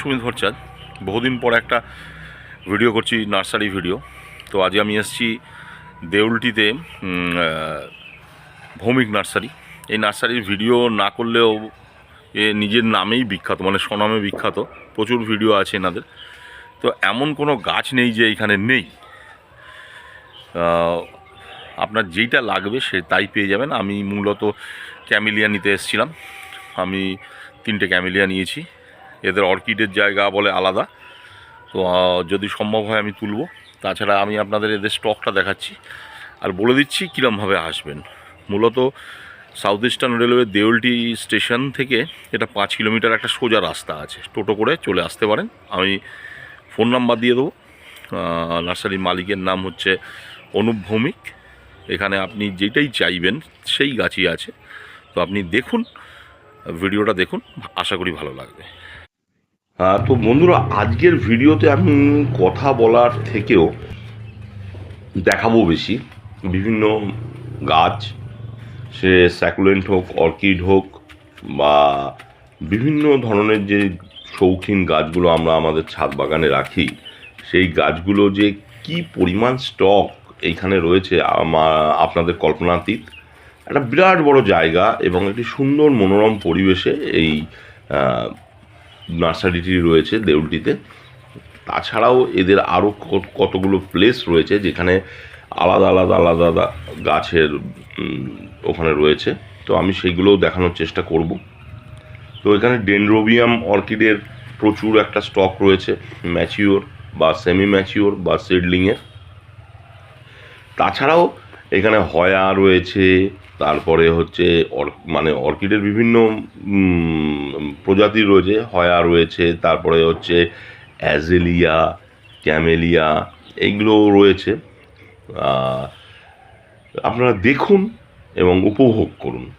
সুমিত ভরচাঁদ বহুদিন পর একটা ভিডিও করছি, নার্সারি ভিডিও। তো আজ আমি এসেছি দেউলটিতে ভৌমিক নার্সারি। এই নার্সারির ভিডিও না করলেও এ নিজের নামেই বিখ্যাত মানে স্বনামে বিখ্যাত। প্রচুর ভিডিও আছে এনাদের। তো এমন কোনো গাছ নেই যে এখানে নেই। আপনার যেইটা লাগবে সে তাই পেয়ে যাবেন। আমি মূলত ক্যামিলিয়া নিতে এসেছিলাম। আমি তিনটে ক্যামিলিয়া নিয়েছি। এদের অর্কিডের জায়গা বলে আলাদা। তো যদি সম্ভব হয় আমি তুলব। তাছাড়া আমি আপনাদের এদের স্টকটা দেখাচ্ছি। আর বলে দিচ্ছি কীরমভাবে আসবেন। মূলত south eastern railway Deulti station থেকে এটা পাঁচ কিলোমিটার একটা সোজা রাস্তা আছে। টোটো করে চলে আসতে পারেন। আমি ফোন নাম্বার দিয়ে দেবো। নার্সারির মালিকের নাম হচ্ছে অনুপ ভৌমিক। এখানে আপনি যেটাই চাইবেন সেই গাছই আছে। তো আপনি দেখুন, ভিডিওটা দেখুন। আশা করি ভালো লাগবে। তো বন্ধুরা, আজকের ভিডিওতে আমি কথা বলার থেকেও দেখাবো বেশি। বিভিন্ন গাছ, সে স্যাকুলেন্ট হোক, অর্কিড হোক, বা বিভিন্ন ধরনের যে শৌখিন গাছগুলো আমরা আমাদের ছাদ বাগানে রাখি, সেই গাছগুলো যে কি পরিমাণ স্টক এইখানে রয়েছে আপনাদের কল্পনাতীত, একটা বিরাট বড় জায়গা এবং একটি সুন্দর মনোরম পরিবেশে এই নার্সারিটি রয়েছে, দেউলটিতে। তাছাড়াও এদের আরও কতগুলো প্লেস রয়েছে যেখানে আলাদা আলাদা আলাদা আলাদা গাছের ওখানে রয়েছে। তো আমি সেইগুলোও দেখানোর চেষ্টা করব। তো এখানে ডেনড্রোবিয়াম অর্কিডের প্রচুর একটা স্টক রয়েছে ম্যাচিওর বা সেমি ম্যাচিওর বা সিডলিংয়ের তাছাড়াও এখানে হয়া রয়েছে, তারপরে হচ্ছে অর- মানে অর্কিডের বিভিন্ন প্রজাতি রয়েছে, হয়া রয়েছে, তারপরে হচ্ছে অ্যাজেলিয়া, ক্যামেলিয়া এইগুলো রয়েছে। আপনারা দেখুন এবং উপভোগ করুন।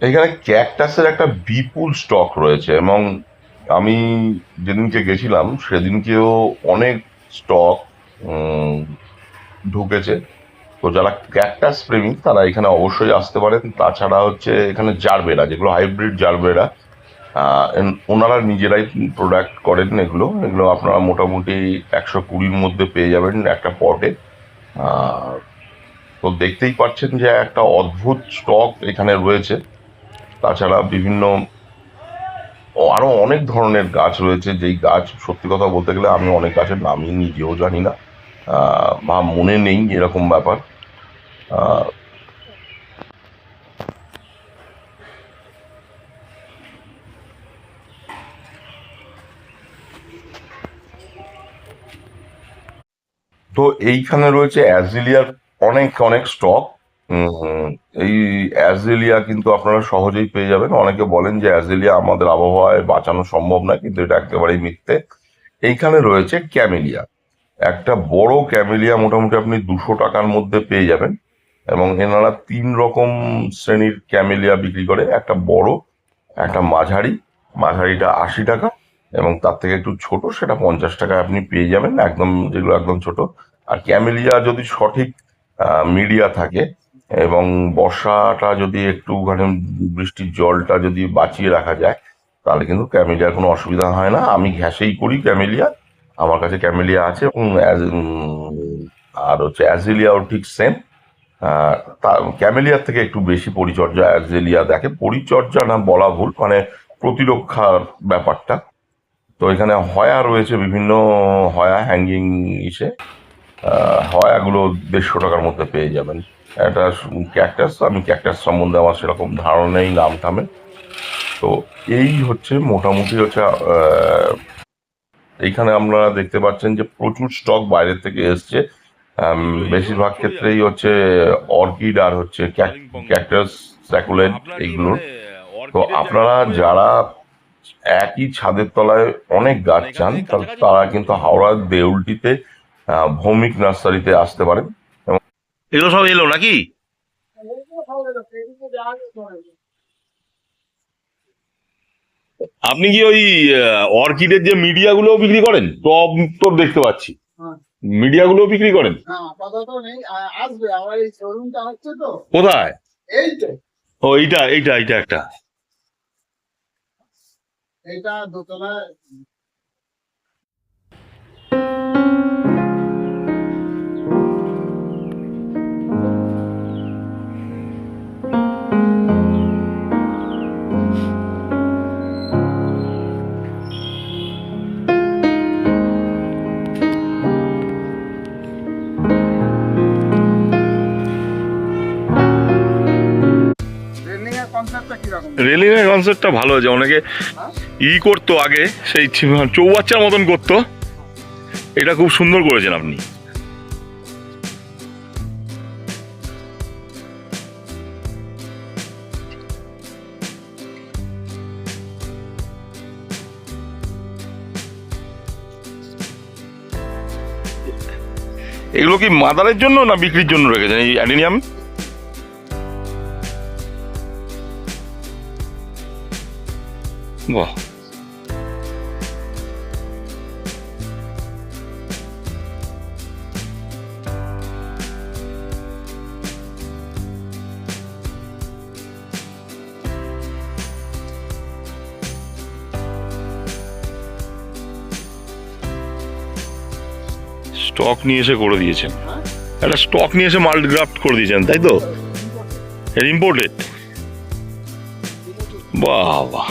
এখানে ক্যাকটাসের একটা বিপুল স্টক রয়েছে এবং আমি যেদিনকে গেছিলাম, সেদিনকেও অনেক স্টক ঢুকেছে। তো যারা ক্যাকটাস প্রেমী, তারা এখানে অবশ্যই আসতে পারেন। তাছাড়া হচ্ছে এখানে জারবেরা, যেগুলো হাইব্রিড জারবেরা ওনারা নিজেরাই প্রোডাক্ট করেন এগুলো। এগুলো আপনারা মোটামুটি একশো কুড়ির মধ্যে পেয়ে যাবেন একটা পটে তো দেখতেই পাচ্ছেন যে একটা অদ্ভুত স্টক এখানে রয়েছে। তাছাড়া বিভিন্ন আরও অনেক ধরনের গাছ রয়েছে, যেই গাছ সত্যি কথা বলতে গেলে আমি অনেক গাছের নামই নিজেও জানি না। বা মনে নেই এরকম ব্যাপার। তো এইখানে রয়েছে অ্যাজিলিয়ার অনেক অনেক স্টক এই অ্যাজেলিয়া কিন্তু আপনারা সহজেই পেয়ে যাবেন। অনেকে বলেন যে অ্যাজেলিয়া আমাদের আবহাওয়ায় বাঁচানো সম্ভব না, কিন্তু এটা একেবারেই মিথ্যে। এইখানে রয়েছে ক্যামেলিয়া একটা বড় ক্যামেলিয়া মোটামুটি আপনি দুশো টাকার মধ্যে পেয়ে যাবেন এবং এনারা তিন রকম শ্রেণির ক্যামেলিয়া বিক্রি করে। একটা বড়, একটা মাঝারি। মাঝারিটা আশি টাকা এবং তার থেকে একটু ছোট, সেটা পঞ্চাশ টাকায় আপনি পেয়ে যাবেন। একদম যেগুলো একদম ছোট। আর ক্যামেলিয়া যদি সঠিক মিডিয়া থাকে এবং বর্ষাটা যদি একটুখানি বৃষ্টির জলটা যদি বাঁচিয়ে রাখা যায়, তাহলে কিন্তু ক্যামেলিয়ার কোনো অসুবিধা হয় না। আমি ঘ্যাসেই করি ক্যামেলিয়া, আমার কাছে ক্যামেলিয়া আছে আর হচ্ছে অ্যাজেলিয়াও ঠিক সেম তা, ক্যামেলিয়ার থেকে একটু বেশি পরিচর্যা অ্যাজেলিয়া দেখে। পরিচর্যা না বলা ভুল মানে প্রতিরক্ষার ব্যাপারটা। তো এখানে হয়া রয়েছে বিভিন্ন, হয়া হ্যাঙ্গিং ইসে। হয়াগুলো দেড়শো টাকার মধ্যে পেয়ে যাবেন। একটা ক্যাকটাস, আমি ক্যাকটাস সম্বন্ধে আমার সেরকম ধারণা নেই, নাম থামে। তো এই হচ্ছে মোটামুটি হচ্ছে এইখানে আপনারা দেখতে পাচ্ছেন যে প্রচুর স্টক বাইরের থেকে এসছে। বেশিরভাগ ক্ষেত্রেই হচ্ছে অর্কিড আর হচ্ছে ক্যাকটাস স্যাকুলেট এইগুলোর তো আপনারা যারা একই ছাদের তলায় অনেক গাছ চান তারা কিন্তু হাওড়ার দেউলটিতে ভৌমিক নার্সারিতে আসতে পারেন। এগুলো সব এলো নাকি? আপনি কি ওই অর্কিডের যে মিডিয়াগুলো বিক্রি করেন? টব তোর দেখতে পাচ্ছি। হ্যাঁ। মিডিয়াগুলো বিক্রি করেন? না আপাতত নেই। আসবে। আমার এই শোরুমটা হচ্ছে তো। কোথায়? এই তো। ও এইটা এইটা এইটা একটা। এটা কীরকম কনসেপ্টটা ভালো আছে অনেকে ই করতো আগে, সেই চৌবাচ্চার মতন করতো। এটা খুব সুন্দর করেছেন আপনি। এগুলো কি মাদারের জন্য না বিক্রির জন্য রেখেছেন? এই অ্যাডিনিয়াম? বাহ স্টক নিয়ে এসে করে দিয়েছেন। একটা স্টক নিয়ে এসে মাল্টিগ্রাফট করে দিয়েছেন তাই তো? ইম্পোর্টেড বাহ বাহ।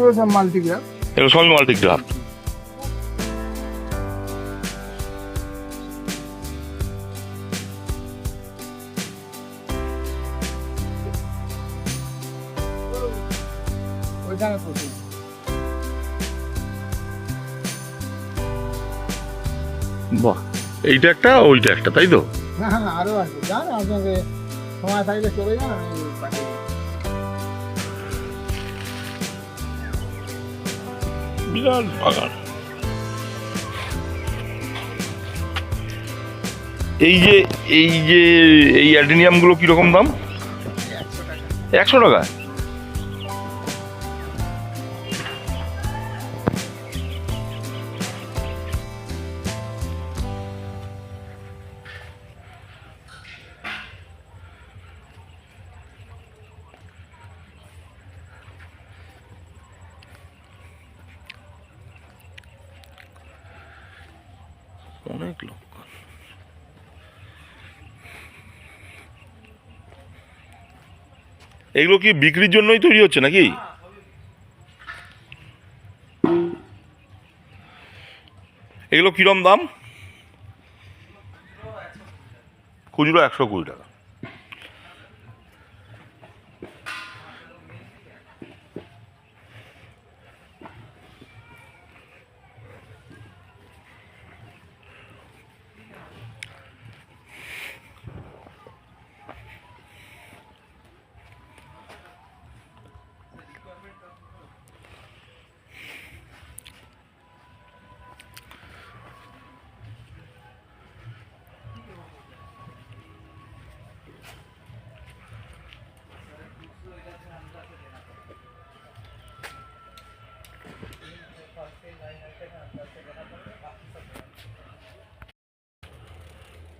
ওগুলো সব মাল্টিগ্রাম এগুলো সবই মাল্টিগ্রাফট ওইখানে প্রচুর বাহ এইটা একটা ওইটা একটা তাই তো? না না আরও আছে। জান আপনাকে সময় থাকলে চলে যান বিরাট বাগান। এই যে এই যে এই অ্যাডিনিয়ামগুলো কীরকম দাম? একশো টাকা। অনেক লোক। এগুলো কি বিক্রির জন্যই তৈরি হচ্ছে নাকি? এগুলো কিরম দাম? খুচরো একশো কুড়ি টাকা।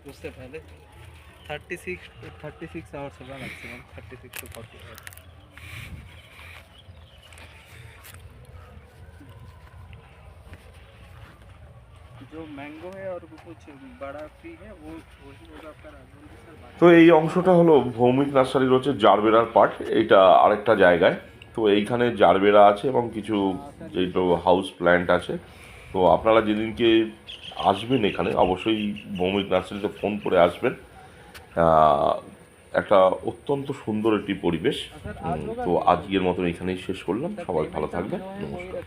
उससे पहले thirty six thirty six hours होगा maximum thirty six to forty जो मैंगो है और कुछ बड़ा ट्री है वो वही होगा आपका राजबंदी सर बाकी তো এই অংশটা হলো ভৌমিক নার্সারির হচ্ছে জারবেরার পার্ট এটা আরেকটা জায়গায় তো এইখানে জারবেরা আছে এবং কিছু যেগুলো হাউস প্ল্যান্ট আছে তো আপনারা যেদিনকে আসবেন এখানে, অবশ্যই ভৌমিক নার্সারিতে ফোন করে আসবেন। একটা অত্যন্ত সুন্দর একটি পরিবেশ। তো আজকের মতন এখানেই শেষ করলাম। সবাই ভালো থাকবেন। নমস্কার।